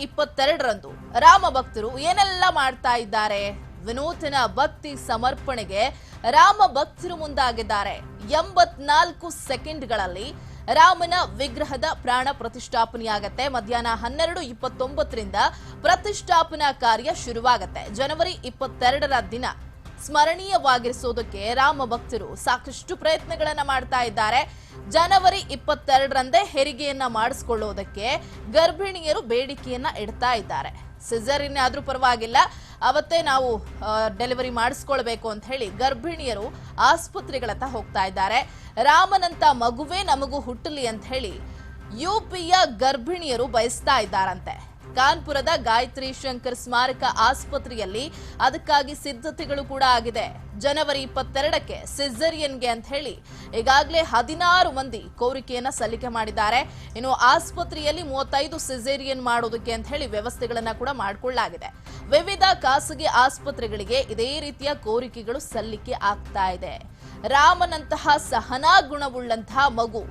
ಇಪ್ಪತ್ತೆರಡರಂದು ರಾಮ ಭಕ್ತರು ಏನೆಲ್ಲ ಮಾಡ್ತಾ ಇದ್ದಾರೆ? ವಿನೂತನ ಭಕ್ತಿ ಸಮರ್ಪಣೆಗೆ ರಾಮ ಭಕ್ತರು ಮುಂದಾಗಿದ್ದಾರೆ. ಎಂಬತ್ನಾಲ್ಕು ಸೆಕೆಂಡ್ಗಳಲ್ಲಿ ರಾಮನ ವಿಗ್ರಹದ ಪ್ರಾಣ ಪ್ರತಿಷ್ಠಾಪನೆಯಾಗತ್ತೆ. ಮಧ್ಯಾಹ್ನ ಹನ್ನೆರಡು ಇಪ್ಪತ್ತೊಂಬತ್ತರಿಂದ ಪ್ರತಿಷ್ಠಾಪನಾ ಕಾರ್ಯ ಶುರುವಾಗತ್ತೆ. ಜನವರಿ ಇಪ್ಪತ್ತೆರಡರ ದಿನ ಸ್ಮರಣೀಯವಾಗಿರಿಸೋದಕ್ಕೆ ರಾಮ ಭಕ್ತರು ಸಾಕಷ್ಟು ಪ್ರಯತ್ನಗಳನ್ನ ಮಾಡ್ತಾ ಇದ್ದಾರೆ. ಜನವರಿ ಇಪ್ಪತ್ತೆರಡರಂದೇ ಹೆರಿಗೆಯನ್ನ ಮಾಡಿಸ್ಕೊಳ್ಳೋದಕ್ಕೆ ಗರ್ಭಿಣಿಯರು ಬೇಡಿಕೆಯನ್ನ ಇಡ್ತಾ ಇದ್ದಾರೆ. ಸಿಸರಿನ್ ಆದ್ರೂ ಪರವಾಗಿಲ್ಲ, ಅವತ್ತೇ ನಾವು ಡೆಲಿವರಿ ಮಾಡಿಸ್ಕೊಳ್ಬೇಕು ಅಂತ ಹೇಳಿ ಗರ್ಭಿಣಿಯರು ಆಸ್ಪತ್ರೆಗಳತ್ತ ಹೋಗ್ತಾ ಇದ್ದಾರೆ. ರಾಮನಂತ ಮಗುವೇ ನಮಗೂ ಹುಟ್ಟಲಿ ಅಂತ ಹೇಳಿ ಯುಪಿಯ ಗರ್ಭಿಣಿಯರು ಬಯಸ್ತಾ ಇದ್ದಾರಂತೆ. ಕಾನ್ಪುರದ ಗಾಯತ್ರಿ ಶಂಕರ್ ಸ್ಮಾರಕ ಆಸ್ಪತ್ರೆಯಲ್ಲಿ ಅದಕ್ಕಾಗಿ ಸಿದ್ಧತೆಗಳು ಕೂಡ ಆಗಿದೆ. ಜನವರಿ ಇಪ್ಪತ್ತೆರಡಕ್ಕೆ ಸಿಸರಿಯನ್ಗೆ ಅಂತ ಹೇಳಿ ಈಗಾಗಲೇ ಹದಿನಾರು ಮಂದಿ ಕೋರಿಕೆಯನ್ನ ಸಲ್ಲಿಕೆ ಮಾಡಿದ್ದಾರೆ. ಇನ್ನು ಆಸ್ಪತ್ರೆಯಲ್ಲಿ ಮೂವತ್ತೈದು ಸಿಸೇರಿಯನ್ ಮಾಡೋದಕ್ಕೆ ಅಂತ ಹೇಳಿ ವ್ಯವಸ್ಥೆಗಳನ್ನ ಕೂಡ ಮಾಡಿಕೊಳ್ಳಲಾಗಿದೆ ವಿವಿಧ ಖಾಸಗಿ ಆಸ್ಪತ್ರೆಗಳಿಗೆ ಇದೇ ರೀತಿಯ ಕೋರಿಕೆಗಳು ಸಲ್ಲಿಕೆ ಆಗ್ತಾ ಇದೆ. ರಾಮನಂತಹ ಸಹನಾ ಗುಣವುಳ್ಳಂತಹ ಮಗು,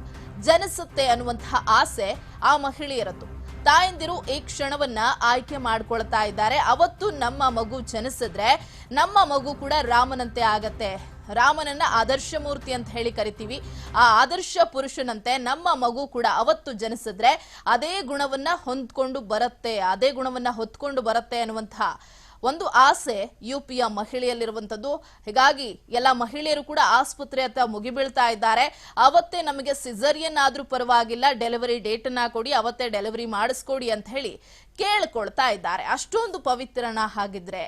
ಜನಿಸುತ್ತೆ ಅನ್ನುವಂತಹ ಆಸೆ ಆ ಮಹಿಳೆಯರದ್ದು. ತಾಯಂದಿರು ಈ ಕ್ಷಣವನ್ನ ಆಯ್ಕೆ ಮಾಡ್ಕೊಳ್ತಾ ಇದ್ದಾರೆ. ಅವತ್ತು ನಮ್ಮ ಮಗು ಜನಿಸಿದ್ರೆ ನಮ್ಮ ಮಗು ಕೂಡ ರಾಮನಂತೆ ಆಗತ್ತೆ. ರಾಮನನ್ನ ಆದರ್ಶ ಮೂರ್ತಿ ಅಂತ ಹೇಳಿ ಕರಿತೀವಿ. ಆ ಆದರ್ಶ ಪುರುಷನಂತೆ ನಮ್ಮ ಮಗು ಕೂಡ ಅವತ್ತು ಜನಿಸಿದ್ರೆ ಅದೇ ಗುಣವನ್ನ ಹೊಂದ್ಕೊಂಡು ಬರುತ್ತೆ, ಅದೇ ಗುಣವನ್ನ ಹೊತ್ಕೊಂಡು ಬರುತ್ತೆ ಅನ್ನುವಂತಹ ಒಂದು ಆಸೆ ಯುಪಿಯ ಮಹಿಳೆಯಲ್ಲಿರುವಂಥದ್ದು. ಹೀಗಾಗಿ ಎಲ್ಲ ಮಹಿಳೆಯರು ಕೂಡ ಆಸ್ಪತ್ರೆ ಹತ್ರ ಮುಗಿಬೀಳ್ತಾ ಇದ್ದಾರೆ. ಅವತ್ತೇ ನಮಗೆ ಸಿಸರಿಯನ್ ಆದ್ರೂ ಪರವಾಗಿಲ್ಲ. ಡೆಲಿವರಿ ಡೇಟ್ ಅನ್ನ ಕೊಡಿ, ಅವತ್ತೇ ಡೆಲಿವರಿ ಮಾಡಿಸ್ಕೊಡಿ ಅಂತ ಹೇಳಿ ಕೇಳ್ಕೊಳ್ತಾ ಇದ್ದಾರೆ. ಅಷ್ಟೊಂದು ಪವಿತ್ರನ ಹಾಗಿದ್ರೆ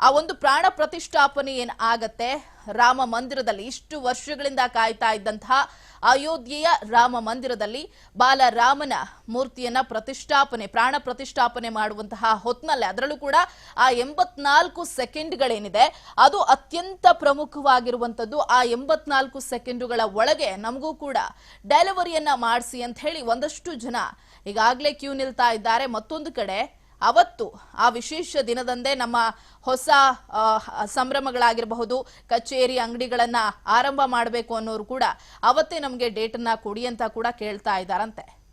ಆ ಒಂದು ಪ್ರಾಣ ಪ್ರತಿಷ್ಠಾಪನೆ ಏನ್ ಆಗತ್ತೆ? ರಾಮ ಮಂದಿರದಲ್ಲಿ ಇಷ್ಟು ವರ್ಷಗಳಿಂದ ಕಾಯ್ತಾ ಇದ್ದಂತಹ ಅಯೋಧ್ಯೆಯ ರಾಮ ಮಂದಿರದಲ್ಲಿ ಬಾಲರಾಮನ ಮೂರ್ತಿಯನ್ನ ಪ್ರತಿಷ್ಠಾಪನೆ, ಪ್ರಾಣ ಪ್ರತಿಷ್ಠಾಪನೆ ಮಾಡುವಂತಹ ಹೊತ್ತಿನಲ್ಲಿ ಅದರಲ್ಲೂ ಕೂಡ ಆ ಎಂಬತ್ನಾಲ್ಕು ಸೆಕೆಂಡ್ಗಳೇನಿದೆ, ಅದು ಅತ್ಯಂತ ಪ್ರಮುಖವಾಗಿರುವಂಥದ್ದು. ಆ ಎಂಬತ್ನಾಲ್ಕು ಸೆಕೆಂಡುಗಳ ಒಳಗೆ ನಮಗೂ ಕೂಡ ಡೆಲಿವರಿಯನ್ನ ಮಾಡಿಸಿ ಅಂತ ಹೇಳಿ ಒಂದಷ್ಟು ಜನ ಈಗಾಗಲೇ ಕ್ಯೂ ನಿಲ್ತಾ ಇದ್ದಾರೆ. ಮತ್ತೊಂದು ಕಡೆ ಅವತ್ತು ಆ ವಿಶೇಷ ದಿನದಂದೇ ನಮ್ಮ ಹೊಸ ಸಂಭ್ರಮಗಳಾಗಿರಬಹುದು, ಕಚೇರಿ ಅಂಗಡಿಗಳನ್ನ ಆರಂಭ ಮಾಡಬೇಕು ಅನ್ನೋರು ಕೂಡ ಅವತ್ತೇ ನಮಗೆ ಡೇಟನ್ನ ಕೊಡಿ ಅಂತ ಕೂಡ ಕೇಳ್ತಾ ಇದ್ದಾರಂತೆ